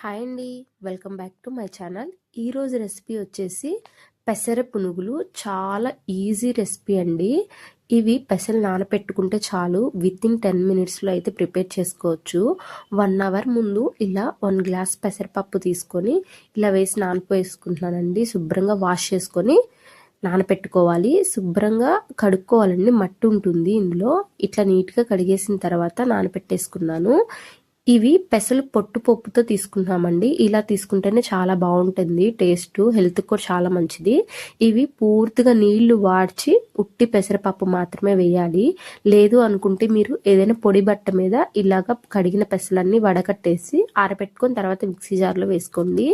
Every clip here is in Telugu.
హాయ్ అండి. Welcome back to my channel. ఈరోజు రెసిపీ వచ్చేసి పెసర పునుగులు. చాలా ఈజీ రెసిపీ అండి. ఇవి పెసలు నానపెట్టుకుంటే చాలు విత్ ఇన్ టెన్ మినిట్స్లో అయితే ప్రిపేర్ చేసుకోవచ్చు. వన్ అవర్ ముందు ఇలా వన్ గ్లాస్ పెసరపప్పు తీసుకొని ఇలా వేసి నానపోయేసుకుంటున్నానండి శుభ్రంగా వాష్ చేసుకొని నానపెట్టుకోవాలి. శుభ్రంగా కడుక్కోవాలండి. మట్టి ఉంటుంది ఇందులో. ఇట్లా నీట్గా కడిగేసిన తర్వాత నానపెట్టేసుకున్నాను. ఇవి పెసలు పొట్టు పప్పుతో తీసుకున్నామండి ఇలా తీసుకుంటేనే చాలా బాగుంటుంది. టేస్ట్ హెల్త్ కూడా చాలా మంచిది. ఇవి పూర్తిగా నీళ్ళు వాడ్చి ఉట్టి పెసరపప్పు మాత్రమే వేయాలి. లేదు అనుకుంటే మీరు ఏదైనా పొడి బట్ట మీద ఇలాగ కడిగిన పెసలన్నీ వడకట్టేసి ఆరబెట్టుకొని తర్వాత మిక్సీ జార్లో వేసుకోండి.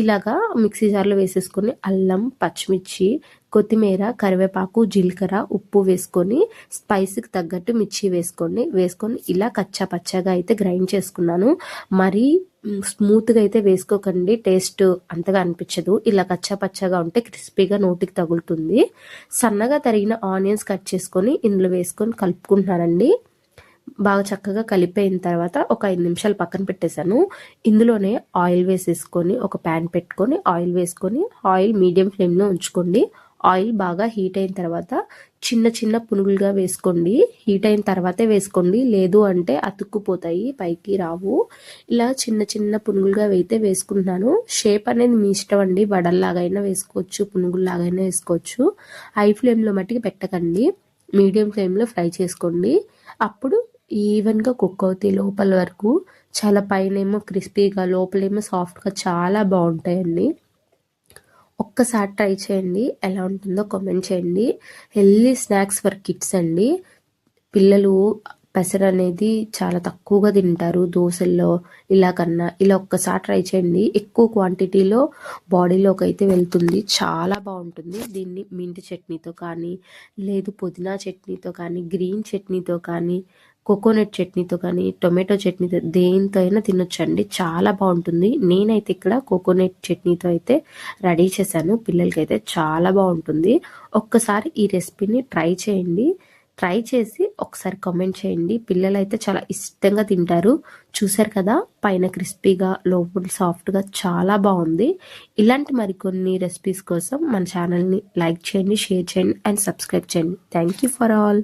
ఇలాగా మిక్సీ జార్లో వేసేసుకొని అల్లం పచ్చిమిర్చి కొత్తిమీర కరివేపాకు జీలకర్ర ఉప్పు వేసుకొని స్పైసీకి తగ్గట్టు మిర్చి వేసుకోండి. వేసుకొని ఇలా కచ్చా పచ్చగా అయితే గ్రైండ్ చేసుకున్నాను. మరీ స్మూత్గా అయితే వేసుకోకండి. టేస్ట్ అంతగా అనిపించదు. ఇలా కచ్చా పచ్చగా ఉంటే క్రిస్పీగా నోటికి తగులుతుంది. సన్నగా తరిగిన ఆనియన్స్ కట్ చేసుకొని ఇందులో వేసుకొని కలుపుకుంటున్నానండి. బాగా చక్కగా కలిపోయిన తర్వాత ఒక ఐదు నిమిషాలు పక్కన పెట్టేశాను. ఇందులోనే ఆయిల్ వేసేసుకొని ఒక ప్యాన్ పెట్టుకొని ఆయిల్ వేసుకొని ఆయిల్ మీడియం ఫ్లేమ్లో ఉంచుకోండి. ఆయిల్ బాగా హీట్ అయిన తర్వాత చిన్న చిన్న పునుగులుగా వేసుకోండి. హీట్ అయిన తర్వాతే వేసుకోండి. లేదు అంటే అతుక్కుపోతాయి పైకి రావు. ఇలా చిన్న చిన్న పునుగులుగా అయితే వేసుకుంటున్నాను. షేప్ అనేది మీ ఇష్టం అండి. వడల్లాగైనా వేసుకోవచ్చు పునుగుల్లాగైనా వేసుకోవచ్చు. హై ఫ్లేమ్లో మట్టికి పెట్టకండి. మీడియం ఫ్లేమ్లో ఫ్రై చేసుకోండి. అప్పుడు ఈవెన్గా కుక్ అవుతాయి లోపల వరకు. చాలా పైన ఏమో క్రిస్పీగా లోపలేమో సాఫ్ట్గా చాలా బాగుంటాయండి. ఒక్కసారి ట్రై చేయండి. ఎలా ఉంటుందో కామెంట్ చేయండి. హెల్దీ స్నాక్స్ ఫర్ కిడ్స్ అండి. పిల్లలు పెసర అనేది చాలా తక్కువగా తింటారు. దోశల్లో ఇలా కన్నా ఇలా ఒక్కసారి ట్రై చేయండి. ఎక్కువ క్వాంటిటీలో బాడీలోకి అయితే వెళ్తుంది. చాలా బాగుంటుంది. దీన్ని మింటి చట్నీతో కానీ లేదు పుదీనా చట్నీతో కానీ గ్రీన్ చట్నీతో కానీ కోకోనట్ చట్నీతో కానీ టొమాటో చట్నీతో దేనితో అయినా తినొచ్చండి. చాలా బాగుంటుంది. నేనైతే ఇక్కడ కోకోనట్ చట్నీతో అయితే రెడీ చేశాను. పిల్లలకి అయితే చాలా బాగుంటుంది. ఒక్కసారి ఈ రెసిపీని ట్రై చేయండి. ట్రై చేసి ఒకసారి కామెంట్ చేయండి. పిల్లలు అయితే చాలా ఇష్టంగా తింటారు. చూసారు కదా పైన క్రిస్పీగా లోపల సాఫ్ట్గా చాలా బాగుంది. ఇలాంటి మరికొన్ని రెసిపీస్ కోసం మన ఛానల్ని లైక్ చేయండి షేర్ చేయండి అండ్ సబ్స్క్రైబ్ చేయండి. Thank you for all.